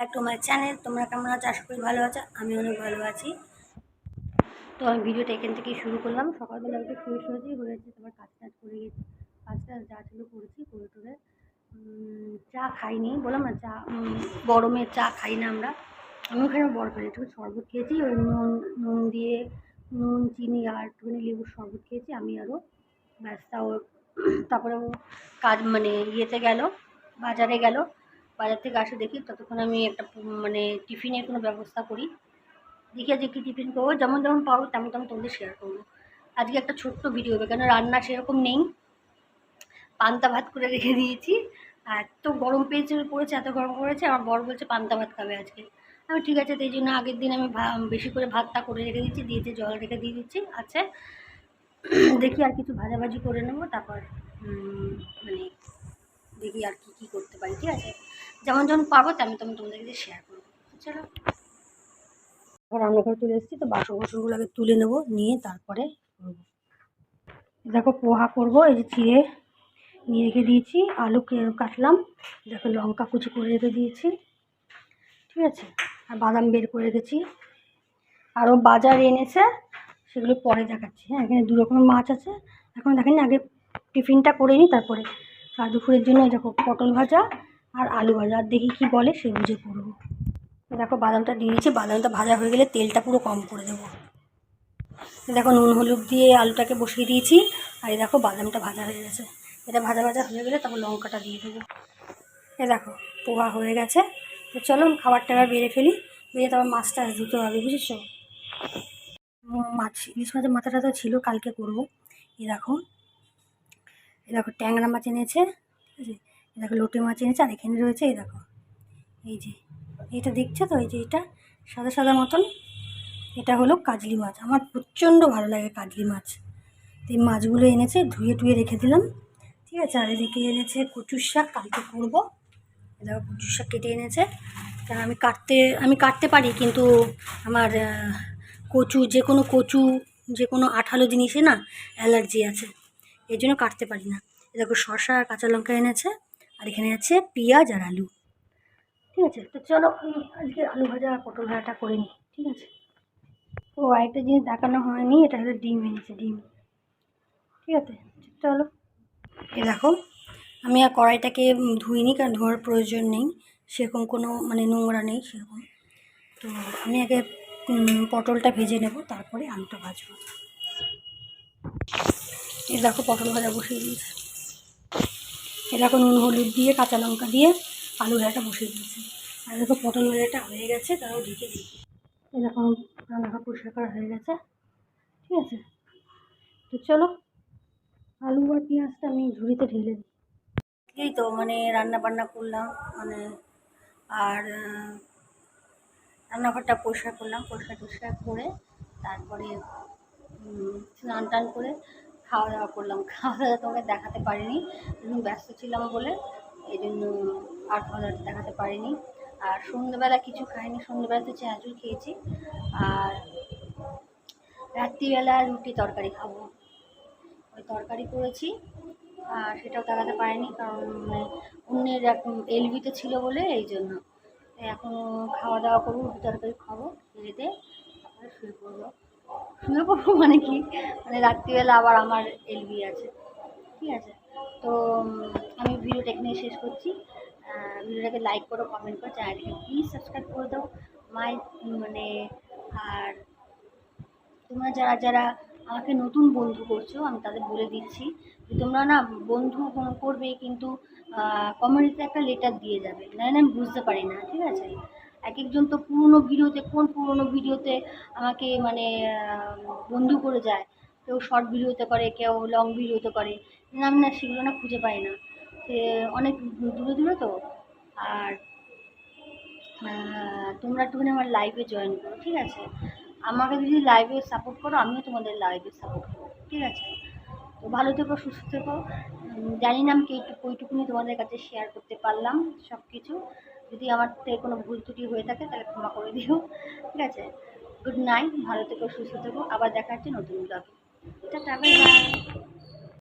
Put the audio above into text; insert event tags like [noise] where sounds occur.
Back to channel. তোমরা কেমন আছো? আশা করি ভালো আছো। আমি অনেক ভালো আছি। তো আমি ভিডিওটা এখান থেকেই শুরু করলাম। সকালবেলা একটু ফ্রেশ হয়েছি হয়েছে তোমার কাজ টাজ করে গেছি। কাজ টাজ যা ছিল করেছি, করে টোরে চা খাইনি। বললাম না, চা গরমে চা খাই না আমরা। আমি ওখানে বরফ একটু শরবত খেয়েছি, ওই নুন নুন দিয়ে নুন, চিনি আর একটুখানি লেবুর শরবত খেয়েছি। আমি আরও ব্যাস, তাও, তারপরে কাজ মানে ইয়েতে গেল, বাজারে গেল। বাজার থেকে আসে দেখি, ততক্ষণ আমি একটা মানে টিফিনের কোনো ব্যবস্থা করি। দেখি আজকে কী টিফিন করব, যেমন যেমন পারব তেমন তেমন তোমাদের শেয়ার করব। আজকে একটা ছোট্ট ভিডিও হবে কেন রান্না সেরকম নেই। পান্তা ভাত করে রেখে দিয়েছি। আর এত গরম পেয়েছে, পড়েছে, এত গরম পড়েছে, আমার বর বলছে পান্তা ভাত খাবে আজকে। আমি ঠিক আছে তাই জন্য আগের দিন আমি বেশি করে ভাতটা করে রেখে দিচ্ছি দিয়েছি, জল রেখে দিয়ে দিচ্ছি আছে। দেখি আর কিছু ভাজাভাজি করে নেব, তারপর মানে দেখি আর কি কী করতে পারি, ঠিক আছে? যেমন যেমন পাবো, তেমন তেমন তোমাদের কাছে শেয়ার করব। চলো রান্নাঘরে চলে এসেছি, তো বাসন বাসনগুলো আগে তুলে নেব, নিয়ে তারপরে করব। দেখো পোহা করব, এই যে চিড়ে নিয়ে রেখে দিয়েছি, আলু কাটলাম। দেখো লঙ্কা কুচি করে রেখে দিয়েছি, ঠিক আছে? আর বাদাম বের করে রেখেছি। আরও বাজার এনেছে, সেগুলো পরে দেখাচ্ছি। হ্যাঁ এখানে দু রকমের মাছ আছে। এখন দেখেন আগে টিফিনটা করে নিই, তারপরে। আর দুপুরের জন্য দেখো পটল ভাজা আর আলু ভাজা দেখি কী বলে সে বুঝে করব। দেখো বাদামটা দিয়ে দিয়েছি, বাদামটা ভাজা হয়ে গেলে তেলটা পুরো কম করে দেবো। দেখো নুন, হলুদ দিয়ে আলুটাকে বসিয়ে দিয়েছি, আর এই দেখো বাদামটা ভাজা হয়ে গেছে। এটা ভাজা ভাজা হয়ে গেলে তারপর লঙ্কাটা দিয়ে দেবো। এ দেখো, পোহা হয়ে গেছে। তো চলো খাবারটা এবার বেড়ে ফেলি, বেড়ে তারপর মাছটা ধুতে হবে, বুঝেছ? মাছ, ইলিশ মাছের মাথাটা তো ছিল, কালকে করব। এই দেখো এই দেখো ট্যাংরা মাছ এনেছে, ঠিক আছে? দেখো লোটে মাছ এনেছে আর এখানে রয়েছে এই দেখো। এই যে এটা দেখছ তো? এই যে এটা সাদা সাদা মতন। এটা হলো কাজলি মাছ। আমার প্রচণ্ড ভালো লাগে কাজলি মাছ। তো এই মাছগুলো এনেছে, ধুয়ে টুয়ে রেখে দিলাম। ঠিক আছে? আর এদিকে এনেছে কচুর শাক, কালকে করব। দেখো কচুর শাক কেটে এনেছে। কারণ আমি কাটতে আমি কাটতে পারি, কিন্তু আমার কচু, যে কোনো কচু, যে কোনো আঠালো জিনিসে না অ্যালার্জি আছে। এই জন্য কাটতে পারি না। দেখো আর কাঁচা লঙ্কা এনেছে। আর এখানে আছে পেঁয়াজ আর আলু। ঠিক আছে? তো চলো আজকে আলু ভাজা আর পটল ভাজাটা করে নিই, ঠিক আছে? ও, আরেকটা জিনিস দেখানো হয়নি, এটা হলো ডিম এনেছে, ডিম। ঠিক আছে? চলো। এ দেখো, আমি আর কড়াইটাকে ধুইনি কারণ ধোয়ার প্রয়োজন নেই, সেরকম কোনো মানে নোংরা নেই সেরকম। তো আমি আগে পটলটা ভেজে নেব, তারপরে আলুটা ভাজবো। এ দেখো, পটল ভাজা বসিয়ে দিয়েছি। এই দেখো নুন, হলুদ দিয়ে, কাঁচা লঙ্কা দিয়ে আলু ভাজাটা বসিয়ে দিয়েছি। আর দেখো পটল ভাজাটা হয়ে গেছে তারও ঢেকে দিই। এরকম রান্নাঘর পরিষ্কার করা হয়ে গেছে, ঠিক আছে? তো চলো, আলু আর পেঁয়াজটা আমি ঝুড়িতে ঢেলে দিই। এই তো মানে রান্না বান্না করলাম মানে আর রান্নাঘরটা পরিষ্কার করলাম, পরিষ্কার টরিষ্কার করে তারপরে স্নান টান করে খাওয়া দাওয়া করলাম। খাওয়া দাওয়া তোমাকে দেখাতে পারিনি। ব্যস্ত ছিলাম বলে এই জন্য আর খাওয়া দাওয়াটা দেখাতে পারিনি। আর সন্ধ্যেবেলা কিছু খাইনি। সন্ধ্যেবেলা তো চাঁচুর খেয়েছি। আর রাত্রিবেলা রুটি তরকারি খাব। ওই তরকারি করেছি। আর সেটাও দেখাতে পারিনি কারণ মানে অন্যের এলবিতে ছিল বলে এই জন্য এখন খাওয়া দাওয়া করব, রুটি তরকারি খাব খেয়ে তারপরে শুয়ে পড়ব। শুয়ে পড়ব [laughs] মানে কি? মানে রাত্রিবেলা আবার আমার এলবি আছে। ঠিক আছে? তো আমি ভিডিওটা এখানে শেষ করছি। ভিডিওটাকে লাইক করো কমেন্ট করো চ্যানেলটাকে প্লিজ সাবস্ক্রাইব করে দাও। মাই মানে আর তোমরা যারা যারা আমাকে নতুন বন্ধু করছ, আমি তাদের বলে দিচ্ছি যে তোমরা না বন্ধু করবে, কিন্তু কমিউনিটিতে একটা লেটার দিয়ে যাবে। নাহলে আমি বুঝতে পারি না, ঠিক আছে? এক একজন তো পুরনো ভিডিওতে, কোন পুরনো ভিডিওতে আমাকে মানে বন্ধু করে যায়? কেউ শর্ট ভিডিওতে করে, কেউ লং ভিডিওতে করে। আমি না সেগুলো না খুঁজে পাই না। সে অনেক দূরে দূরে তো। আর তোমরা একটুখানি আমার লাইভে জয়েন করো, ঠিক আছে? আমাকে যদি লাইভে সাপোর্ট করো, আমিও তোমাদের লাইভে সাপোর্ট করব, ঠিক আছে? তো ভালো থেকো, সুস্থ থেকো। জানি না আমি কি ওইটুকুনি তোমাদের কাছে শেয়ার করতে পারলাম সব কিছু যদি আমার থেকে কোনো ভুল ত্রুটি হয়ে থাকে, তাহলে ক্ষমা করে দিও। ঠিক আছে? গুড নাইট ভালো থেকো, সুস্থ থেকো। আবার দেখা হচ্ছে নতুন ব্লগে টাটা বাই